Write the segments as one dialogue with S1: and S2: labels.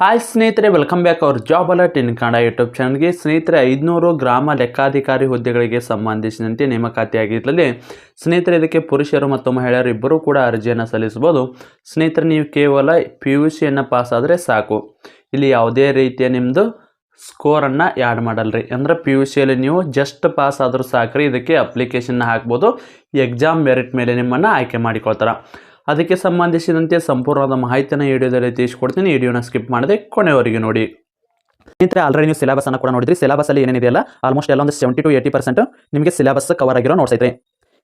S1: Hi ಸ್ನೇಹಿತರೆ welcome back our job alert in Kannada YouTube ಚಾನಲ್ಗೆ ಸ್ನೇಹಿತರೆ, ಐದುನೂರು ಗ್ರಾಮ ಲೆಕ್ಕಾಧಿಕಾರಿ ಹುದ್ದೆಗಳಿಗೆ ಸಂಬಂಧಿಸಿದಂತೆ ನೇಮಕಾತಿಯಾಗಿದ್ದಲ್ಲಿ ಸ್ನೇಹಿತರೆ, ಇದಕ್ಕೆ ಪುರುಷರು ಮತ್ತು ಮಹಿಳೆಯರು ಇಬ್ಬರೂ ಕೂಡ ಅರ್ಜಿಯನ್ನು ಸಲ್ಲಿಸಬಹುದು. ಸ್ನೇಹಿತರೆ, ನೀವು ಕೇವಲ ಪಿ ಯು ಸಿಯನ್ನು ಪಾಸ್ ಆದರೆ ಸಾಕು. ಇಲ್ಲಿ ಯಾವುದೇ ರೀತಿಯ ನಿಮ್ಮದು ಸ್ಕೋರನ್ನು ಆ್ಯಡ್ ಮಾಡಲ್ರಿ. ಅಂದ್ರೆ ಪಿ ಯು ಸಿಯಲ್ಲಿ ನೀವು ಜಸ್ಟ್ ಪಾಸ್ ಆದರೂ ಸಾಕ್ರಿ. ಇದಕ್ಕೆ ಅಪ್ಲಿಕೇಶನ್ನ ಹಾಕ್ಬೋದು. ಎಕ್ಸಾಮ್ ಮೆರಿಟ್ ಮೇಲೆ ನಿಮ್ಮನ್ನು ಆಯ್ಕೆ ಮಾಡಿಕೊಳ್ತಾರೆ. ಅದಕ್ಕೆ ಸಂಬಂಧಿಸಿದಂತೆ ಸಂಪೂರ್ಣವಾದ ಮಾಹಿತಿಯನ್ನು ವಿಡಿಯೋದಲ್ಲಿ ತಿಳಿಸ್ಕೊಡ್ತೀನಿ. ವಿಡಿಯೋನ ಸ್ಕಿಪ್ ಮಾಡದೆ ಕೊನೆವರೆಗೆ ನೋಡಿ.
S2: ಸ್ನೇಹಿತರೆ ಆಲ್ರೆಡಿ ನೀವು ಸಿಲೆಬಸ್ ಅನ್ನು ಕೂಡ ನೋಡಿದ್ರಿ. ಸಿಲಬಸ್ ಅಲ್ಲಿ ಏನೇನಿದೆಯಲ್ಲ? ಆಲ್ಮೋಸ್ಟ್ ಎಲ್ಲ ಒಂದು ಸೆವೆಂಟಿ ಟು ಏಯ್ಟಿ ಪರ್ಸೆಂಟ್ ನಿಮಗೆ ಸಿಲಬಸ್ ಕವರ್ ಆಗಿರೋ ಐತೆ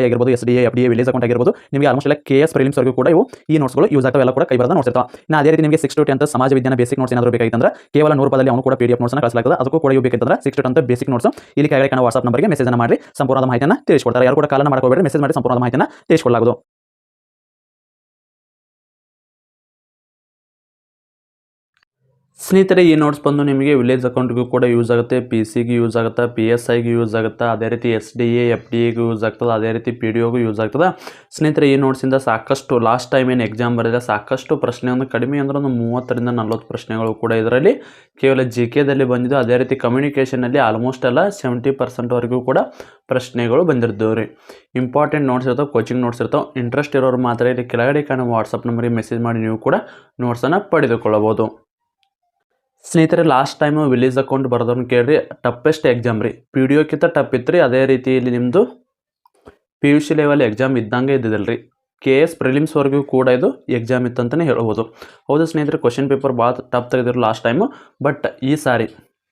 S2: ಐ ಆಗಿರ್ಬೋದು S D F D village account ಆಗಿರ್ಬೋದು, ನಿಮಗೆ ಆಲ್ಮೋಸ್ಟ್ ಎಲ್ಲ ಕೆ ಎಸ್ ಪ್ರಿಲಿಮ್ಸ್ವರೆಗೂ ಕೂಡ ಇವು ಈ ನೋಟ್ಸ್ಗಳು ಯೂಸ್ ಆಗ್ತವೆ. ಎಲ್ಲ ಕೂಡ ಕೈ ಬರದ ನೋಟ್ಸ್ ಇರ್ತಾವೆ ನಾ ಅದೇ ರೀತಿ ನಿಮಗೆ ಸಿಕ್ಸ್ ಟು ಟೆಂತ್ ಸಮಾಜ ವಿಜ್ಞಾನ ಬೇಸಿಕ್ ನೋಟ್ಸ್ ಏನಾದರೂ ಬೇಕಾಗಿತ್ತಂದ್ರೆ, ಕೇವಲ ನೂರು ರೂಪಾಯಲ್ಲಿ ಅವನು ಕೂಡ ಪಿ ಡಿ ಎಫ್ ನೋಟ್ಸ್ನ ಕಳಿಸಲಾಗ್ತದೆ. ಅದಕ್ಕೂ ಕೂಡ ಇವು ಬೇಕಂದ್ರೆ six to tenth basic notes ಇಲ್ಲಿ ಕೆಳಗಡೆ ಕಾಣುವ ವಾಟ್ಸ್ಆಪ್ ನಂಬರ್ಗೆ ಮೆಸೇಜ್ ಮಾಡಿ ಸಂಪೂರ್ಣ ಮಾಹಿತಿಯನ್ನು ತಿಳಿಸ್ಕೊಡ್ತಾರೆ. ಯಾರು ಕೂಡ ಕಾಲನ ಮಾಡ್ಕೋಬೇಡಿ ಮೆಸೇಜ್ ಮಾಡಿ ಸಂಪೂರ್ಣ ಮಾಹಿತಿಯನ್ನು ತಿಳಿಸ್ಕೊಡಲಾಗುವುದು
S1: ಸ್ನೇಹಿತರೆ, ಈ ನೋಟ್ಸ್ ಬಂದು ನಿಮಗೆ ವಿಲೇಜ್ ಅಕೌಂಟ್ಗೂ ಕೂಡ ಯೂಸ್ ಆಗುತ್ತೆ. ಪಿ ಸಿಗೆ ಯೂಸ್ ಆಗುತ್ತೆ ಪಿ ಎಸ್ ಐಗೆ ಯೂಸ್ ಆಗುತ್ತೆ, ಅದೇ ರೀತಿ S D A F D ಎಗೂ use ಆಗ್ತದೆ, ಅದೇ ರೀತಿ ಪಿ ಡಿ ಒಗೂ ಯೂಸ್ ಆಗ್ತದೆ. ಸ್ನೇಹಿತರೆ, ಈ ನೋಟ್ಸಿಂದ ಸಾಕಷ್ಟು ಲಾಸ್ಟ್ ಟೈಮ್ ಏನು ಎಕ್ಸಾಮ್ ಬರೆದಿದೆ ಸಾಕಷ್ಟು ಪ್ರಶ್ನೆ ಒಂದು ಕಡಿಮೆ ಅಂದ್ರೆ ಒಂದು ಮೂವತ್ತರಿಂದ ನಲ್ವತ್ತು ಪ್ರಶ್ನೆಗಳು ಕೂಡ ಇದರಲ್ಲಿ. ಕೇವಲ ಜಿ ಕೆದಲ್ಲಿ ಬಂದಿದ್ದು, ಅದೇ ರೀತಿ ಕಮ್ಯುನಿಕೇಷನಲ್ಲಿ ಆಲ್ಮೋಸ್ಟ್ ಎಲ್ಲ ಸೆವೆಂಟಿ ಪರ್ಸೆಂಟ್ವರೆಗೂ ಕೂಡ ಪ್ರಶ್ನೆಗಳು ಬಂದಿರ್ತಾವೆ ರೀ. ಇಂಪಾರ್ಟೆಂಟ್ ನೋಟ್ಸ್ ಇರ್ತಾವೆ ಕೋಚಿಂಗ್ ನೋಟ್ಸ್ ಇರ್ತಾವೆ. ಇಂಟ್ರೆಸ್ಟ್ ಇರೋರು ಮಾತ್ರ ಇಲ್ಲಿ ಕೆಳಗಡೆ ಕಾಣುವ ವಾಟ್ಸಪ್ ನಂಬರಿಗೆ ಮೆಸೇಜ್ ಮಾಡಿ ನೀವು ಕೂಡ ನೋಟ್ಸನ್ನು ಪಡೆದುಕೊಳ್ಳಬಹುದು. ಸ್ನೇಹಿತರೆ ಲಾಸ್ಟ್ ಟೈಮು ವಿಲೇಜ್ ಅಕೌಂಟ್ ಬರೋದನ್ನು ಕೇಳ್ರಿ ಟಪ್ಪೆಸ್ಟ್ ಎಕ್ಸಾಮ್ ರೀ. ಪಿ ಡಿ ಒಕ್ಕಿಂತ ಟಪ್ ಇತ್ತು ರೀ, ಅದೇ ರೀತಿ ಇಲ್ಲಿ ನಿಮ್ಮದು P U C level exam ಇದ್ದಂಗೆ ಇದ್ದಿದ್ದಿಲ್ಲ ರೀ ಕೆ ಎಸ್ ಪ್ರಿಲಿಮ್ಸ್ವರೆಗೂ ಕೂಡ ಇದು ಎಕ್ಸಾಮ್ ಇತ್ತಂತಲೇ ಹೇಳ್ಬೋದು. ಹೌದು ಸ್ನೇಹಿತರೆ ಕ್ವಶನ್ ಪೇಪರ್ ಭಾಳ ಟಪ್ ತೆಗೆದಿದ್ರು ಲಾಸ್ಟ್ ಟೈಮು ಬಟ್ ಈ ಸಾರಿ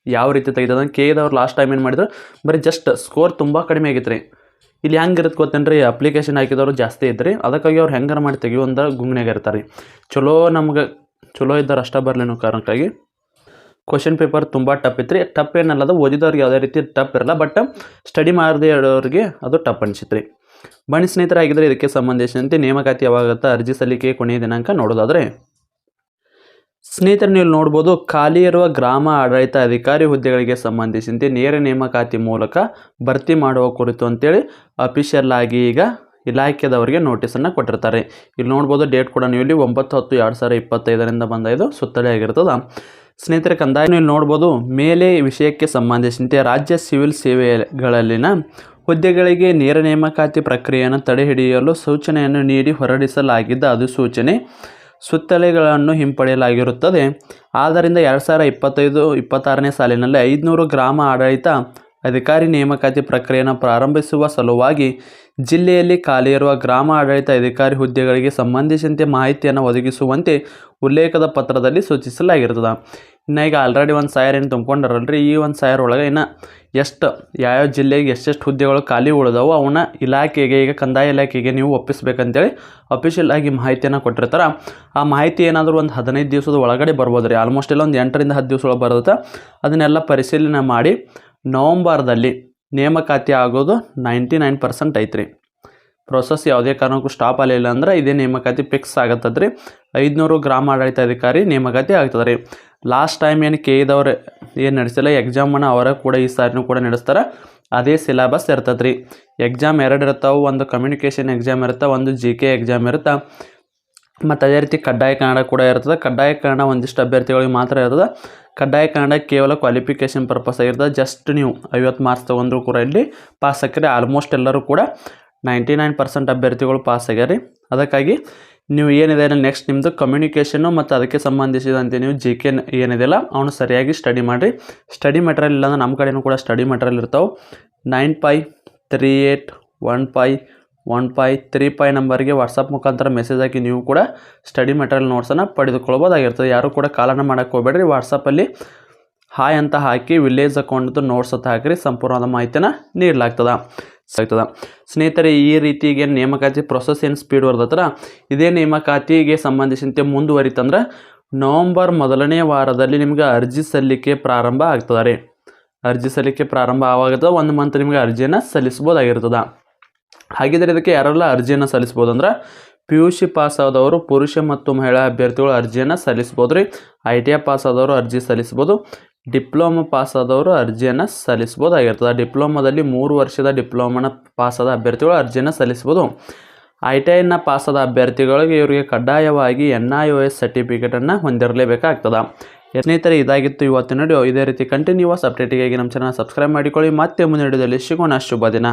S1: ಯಾವ ರೀತಿ ತೆಗೆದ ಕೆ ಎದವ್ರು ಲಾಸ್ಟ್ ಟೈಮ್ ಏನು ಮಾಡಿದ್ರು, ಬರೀ ಜಸ್ಟ್ ಸ್ಕೋರ್ ತುಂಬ ಕಡಿಮೆ ಆಗಿತ್ತು ರೀ. ಇಲ್ಲಿ ಹೆಂಗೆ ಇರುತ್ತೆ ಗೊತ್ತೇನು ರೀ ಅಪ್ಲಿಕೇಶನ್ ಹಾಕಿದವರು ಜಾಸ್ತಿ ಇದ್ರಿ, ಅದಕ್ಕಾಗಿ ಅವ್ರು ಹೆಂಗಾರ ಮಾಡಿ ತೆಗಿಯುವಂಥ ಗುಂಗ್ನಾಗ ಇರ್ತಾರೆ ರೀ. ಚಲೋ ನಮ್ಗೆ, ಚಲೋ ಇದ್ದಾರೆ ಅಷ್ಟೇ ಬರಲಿ ಅನ್ನೋ ಕಾರಣಕ್ಕಾಗಿ ಕ್ವಶನ್ ಪೇಪರ್ ತುಂಬ ಟಪ್ ಇತ್ತು ರೀ ಟಪ್ ಏನಲ್ಲ ಅದು ಓದಿದವ್ರಿಗೆ ಯಾವುದೇ ರೀತಿ ಟಪ್ ಇರಲ್ಲ ಬಟ್ ಸ್ಟಡಿ ಮಾಡದೇ ಇರೋರಿಗೆ ಅದು ಟಪ್ ಅನಿಸಿತ್ತು ರೀ ಬನ್ನಿ ಸ್ನೇಹಿತರೆ ಆಗಿದ್ರೆ ಇದಕ್ಕೆ ಸಂಬಂಧಿಸಿದಂತೆ ನೇಮಕಾತಿ ಯಾವಾಗತ್ತ ಅರ್ಜಿ ಸಲ್ಲಿಕೆ ಕೊನೆಯ ದಿನಾಂಕ ನೋಡೋದಾದರೆ. ಸ್ನೇಹಿತರು, ನೀವು ನೋಡ್ಬೋದು ಖಾಲಿ ಇರುವ ಗ್ರಾಮ ಆಡಳಿತ ಅಧಿಕಾರಿ ಹುದ್ದೆಗಳಿಗೆ ಸಂಬಂಧಿಸಿದಂತೆ ನೇರ ನೇಮಕಾತಿ ಮೂಲಕ ಭರ್ತಿ ಮಾಡುವ ಕುರಿತು ಅಂತೇಳಿ ಅಫಿಷಿಯಲ್ ಆಗಿ ಈಗ ಇಲಾಖೆದವರಿಗೆ ನೋಟಿಸನ್ನು ಕೊಟ್ಟಿರ್ತಾರೆ. ಇಲ್ಲಿ ನೋಡ್ಬೋದು ಡೇಟ್ ಕೂಡ ನೀವು ಇಲ್ಲಿ ಒಂಬತ್ತು ಹತ್ತು ಎರಡು ಸಾವಿರ ಇಪ್ಪತ್ತೈದರಿಂದ ಬಂದ ಇದು ಸುತ್ತಲೇ ಆಗಿರ್ತದೆ. ಸ್ನೇಹಿತರೆ ಕಂದಾಯ ನೀವು ನೋಡ್ಬೋದು. ಮೇಲೆ ವಿಷಯಕ್ಕೆ ಸಂಬಂಧಿಸಿದಂತೆ ರಾಜ್ಯ ಸಿವಿಲ್ ಸೇವೆಗಳಲ್ಲಿನ ಹುದ್ದೆಗಳಿಗೆ ನೇರ ನೇಮಕಾತಿ ಪ್ರಕ್ರಿಯೆಯನ್ನು ತಡೆಹಿಡಿಯಲು ಸೂಚನೆಯನ್ನು ನೀಡಿ ಹೊರಡಿಸಲಾಗಿದ್ದ ಅಧಿಸೂಚನೆ ಸುತ್ತಲೆಗಳನ್ನು ಹಿಂಪಡೆಯಲಾಗಿರುತ್ತದೆ. ಆದ್ದರಿಂದ ಎರಡು ಸಾವಿರ ಇಪ್ಪತ್ತೈದು, ಇಪ್ಪತ್ತಾರನೇ ಸಾಲಿನಲ್ಲಿ ಐದುನೂರು ಗ್ರಾಮ ಆಡಳಿತ ಅಧಿಕಾರಿ ನೇಮಕಾತಿ ಪ್ರಕ್ರಿಯೆಯನ್ನು ಪ್ರಾರಂಭಿಸುವ ಸಲುವಾಗಿ ಜಿಲ್ಲೆಯಲ್ಲಿ ಖಾಲಿ ಇರುವ ಗ್ರಾಮ ಆಡಳಿತ ಅಧಿಕಾರಿ ಹುದ್ದೆಗಳಿಗೆ ಸಂಬಂಧಿಸಿದಂತೆ ಮಾಹಿತಿಯನ್ನು ಒದಗಿಸುವಂತೆ ಉಲ್ಲೇಖದ ಪತ್ರದಲ್ಲಿ ಸೂಚಿಸಲಾಗಿರ್ತದೆ ಇನ್ನು ಈಗ ಆಲ್ರೆಡಿ ಒಂದು ಸಾವಿರ ಏನು ತುಂಬ್ಕೊಂಡಾರಲ್ರಿ? ಈ ಒಂದು ಸಾವಿರ ಒಳಗೆ ಇನ್ನು ಎಷ್ಟು, ಯಾವ್ಯಾವ ಜಿಲ್ಲೆಗೆ ಎಷ್ಟೆಷ್ಟು ಹುದ್ದೆಗಳು ಖಾಲಿ ಉಳಿದವೋ ಅವನ್ನ ಇಲಾಖೆಗೆ, ಈಗ ಕಂದಾಯ ಇಲಾಖೆಗೆ ನೀವು ಒಪ್ಪಿಸ್ಬೇಕಂತೇಳಿ ಅಫಿಷಿಯಲ್ ಆಗಿ ಮಾಹಿತಿಯನ್ನು ಕೊಟ್ಟಿರ್ತಾರೆ. ಆ ಮಾಹಿತಿ ಏನಾದರೂ ಒಂದು ಹದಿನೈದು ದಿವಸದ ಒಳಗಡೆ ಬರ್ಬೋದು ರೀ ಆಲ್ಮೋಸ್ಟ್ ಎಲ್ಲ ಒಂದು ಎಂಟರಿಂದ ಹತ್ತು ದಿವಸ ಒಳಗೆ ಬರುತ್ತೆ. ಅದನ್ನೆಲ್ಲ ಪರಿಶೀಲನೆ ಮಾಡಿ ನವಂಬರ್ದಲ್ಲಿ ನೇಮಕಾತಿ ಆಗೋದು ನೈಂಟಿ ನೈನ್ ಪರ್ಸೆಂಟ್ ಐತ್ರಿ. ಪ್ರೊಸೆಸ್ ಯಾವುದೇ ಕಾರಣಕ್ಕೂ ಸ್ಟಾಪ್ ಆಗಲಿಲ್ಲ ಅಂದ್ರೆ ಇದೇ ನೇಮಕಾತಿ ಫಿಕ್ಸ್ ಆಗತ್ತದ ರೀ ಐದುನೂರು ಗ್ರಾಮ ಆಡಳಿತಾಧಿಕಾರಿ ನೇಮಕಾತಿ ಆಗ್ತದೆ ರೀ ಲಾಸ್ಟ್ ಟೈಮ್ ಏನು ಕೆ ಇದವ್ರು ಏನು ನಡೆಸಿಲ್ಲ ಎಕ್ಸಾಮನ್ನು ಅವರ ಕೂಡ ಈ ಸಾರಿನೂ ಕೂಡ ನಡೆಸ್ತಾರೆ. ಅದೇ ಸಿಲೆಬಸ್ ಇರ್ತದೆ ರೀ ಎಕ್ಸಾಮ್ ಎರಡು ಇರ್ತಾವೆ ಒಂದು ಕಮ್ಯುನಿಕೇಷನ್ ಎಕ್ಸಾಮ್ ಇರುತ್ತೆ, ಒಂದು ಜಿ ಕೆ ಎಕ್ಸಾಮ್ ಇರುತ್ತೆ. ಮತ್ತು ಅದೇ ರೀತಿ ಕಡ್ಡಾಯ ಕನ್ನಡ ಕೂಡ ಇರ್ತದೆ. ಕಡ್ಡಾಯ ಕನ್ನಡ ಒಂದಿಷ್ಟು ಅಭ್ಯರ್ಥಿಗಳಿಗೆ ಮಾತ್ರ ಇರ್ತದೆ. ಕಡ್ಡಾಯ ಕನ್ನಡ ಕೇವಲ ಕ್ವಾಲಿಫಿಕೇಷನ್ ಪರ್ಪಸ್ ಆಗಿರ್ತದೆ. ಜಸ್ಟ್ ನೀವು ಐವತ್ತು ಮಾರ್ಕ್ಸ್ ತೊಗೊಂಡ್ರು ಕೂಡ ಇಲ್ಲಿ ಪಾಸ್ ಆಕ್ರಿ ಆಲ್ಮೋಸ್ಟ್ ಎಲ್ಲರೂ ಕೂಡ ನೈಂಟಿ ನೈನ್ ಪರ್ಸೆಂಟ್ ಅಭ್ಯರ್ಥಿಗಳು ಪಾಸ್ ಆಗ್ಯಾರ. ಅದಕ್ಕಾಗಿ ನೀವು ಏನಿದೆ ನೆಕ್ಸ್ಟ್ ನಿಮ್ಮದು ಕಮ್ಯುನಿಕೇಷನ್ನು ಮತ್ತು ಅದಕ್ಕೆ ಸಂಬಂಧಿಸಿದಂತೆ ನೀವು ಜಿ ಕೆ ಏನಿದೆಯಲ್ಲ ಅವನು ಸರಿಯಾಗಿ ಸ್ಟಡಿ ಮಾಡಿರಿ. ಸ್ಟಡಿ ಮೆಟೀರಿಯಲ್ ಇಲ್ಲಾಂದ್ರೆ ನಮ್ಮ ಕಡೆಯೂ ಕೂಡ ಸ್ಟಡಿ ಮೆಟೀರಿಯಲ್ ಇರ್ತಾವೆ. Nine five three eight one five one five three five ನಂಬರ್ಗೆ ವಾಟ್ಸಪ್ ಮುಖಾಂತರ ಮೆಸೇಜ್ ಹಾಕಿ ನೀವು ಕೂಡ ಸ್ಟಡಿ ಮೆಟೀರಿಯಲ್ ನೋಟ್ಸನ್ನು ಪಡೆದುಕೊಳ್ಬೋದಾಗಿರ್ತದೆ ಯಾರು ಕೂಡ ಕಾಲನ್ನು ಮಾಡೋಕ್ಕೆ ಹೋಗಬೇಡ್ರಿ. ವಾಟ್ಸಪ್ಪಲ್ಲಿ ಹಾಯ್ ಅಂತ ಹಾಕಿ ವಿಲೇಜ್ ಅಕೌಂಟ್ದು ನೋಟ್ಸ್ ಅಂತ ಹಾಕಿರಿ. ಸಂಪೂರ್ಣವಾದ ಮಾಹಿತಿನ ನೀಡಲಾಗ್ತದೆ. ಸಿಗ್ತದೆ ಸ್ನೇಹಿತರೆ, ಈ ರೀತಿಗೆ ನೇಮಕಾತಿ ಪ್ರೊಸೆಸ್ ಏನು ಸ್ಪೀಡ್ ಬರ್ದತ್ರ ಇದೇ ನೇಮಕಾತಿಗೆ ಸಂಬಂಧಿಸಿದಂತೆ ಮುಂದುವರಿತಂದ್ರೆ ನವಂಬರ್ ಮೊದಲನೇ ವಾರದಲ್ಲಿ ನಿಮಗೆ ಅರ್ಜಿ ಸಲ್ಲಿಕೆ ಪ್ರಾರಂಭ ಆಗ್ತದೆ ರೀ. ಅರ್ಜಿ ಸಲ್ಲಿಕೆ ಪ್ರಾರಂಭ ಆವಾಗದ ಒಂದು ಮಂತ್ ನಿಮಗೆ ಅರ್ಜಿಯನ್ನು ಸಲ್ಲಿಸ್ಬೋದಾಗಿರ್ತದೆ ಹಾಗಿದ್ರೆ ಇದಕ್ಕೆ ಯಾರೆಲ್ಲ ಅರ್ಜಿಯನ್ನು ಸಲ್ಲಿಸ್ಬೋದು ಅಂದ್ರೆ ಪಿ ಯು ಸಿ ಪಾಸ್ ಆದವರು ಪುರುಷ ಮತ್ತು ಮಹಿಳಾ ಅಭ್ಯರ್ಥಿಗಳು ಅರ್ಜಿಯನ್ನು ಸಲ್ಲಿಸ್ಬೋದು ರೀ. ಐ ಟಿ ಐ ಪಾಸ್ ಆದವರು ಅರ್ಜಿ ಸಲ್ಲಿಸ್ಬೋದು ಡಿಪ್ಲೊಮಾ ಪಾಸ್ ಆದವರು ಅರ್ಜಿಯನ್ನು ಸಲ್ಲಿಸ್ಬೋದಾಗಿರ್ತದೆ ಡಿಪ್ಲೊಮಾದಲ್ಲಿ ಮೂರು ವರ್ಷದ ಡಿಪ್ಲೊಮಾನ ಪಾಸಾದ ಅಭ್ಯರ್ಥಿಗಳು ಅರ್ಜಿಯನ್ನು ಸಲ್ಲಿಸ್ಬೋದು ಐ ಟಿ ಐನ ಪಾಸಾದ ಅಭ್ಯರ್ಥಿಗಳಿಗೆ ಇವರಿಗೆ ಕಡ್ಡಾಯವಾಗಿ ಎನ್ ಐ ಒ ಎಸ್ ಸರ್ಟಿಫಿಕೇಟನ್ನು ಹೊಂದಿರಲೇಬೇಕಾಗ್ತದೆ. ಸ್ನೇಹಿತರೆ, ಇದಾಗಿತ್ತು ಇವತ್ತಿನ ವಿಡಿಯೋ. ಇದೇ ರೀತಿ ಕಂಟಿನ್ಯೂಸ್ ಅಪ್ಡೇಟಿಗಾಗಿ ನಮ್ಮ ಚಾನಲ್ ಸಬ್ಸ್ಕ್ರೈಬ್ ಮಾಡಿಕೊಳ್ಳಿ. ಮತ್ತೆ ಮುಂದಿನ ವಿಡಿಯೋದಲ್ಲಿ ಸಿಗೋಣ. ಶುಭ ದಿನ.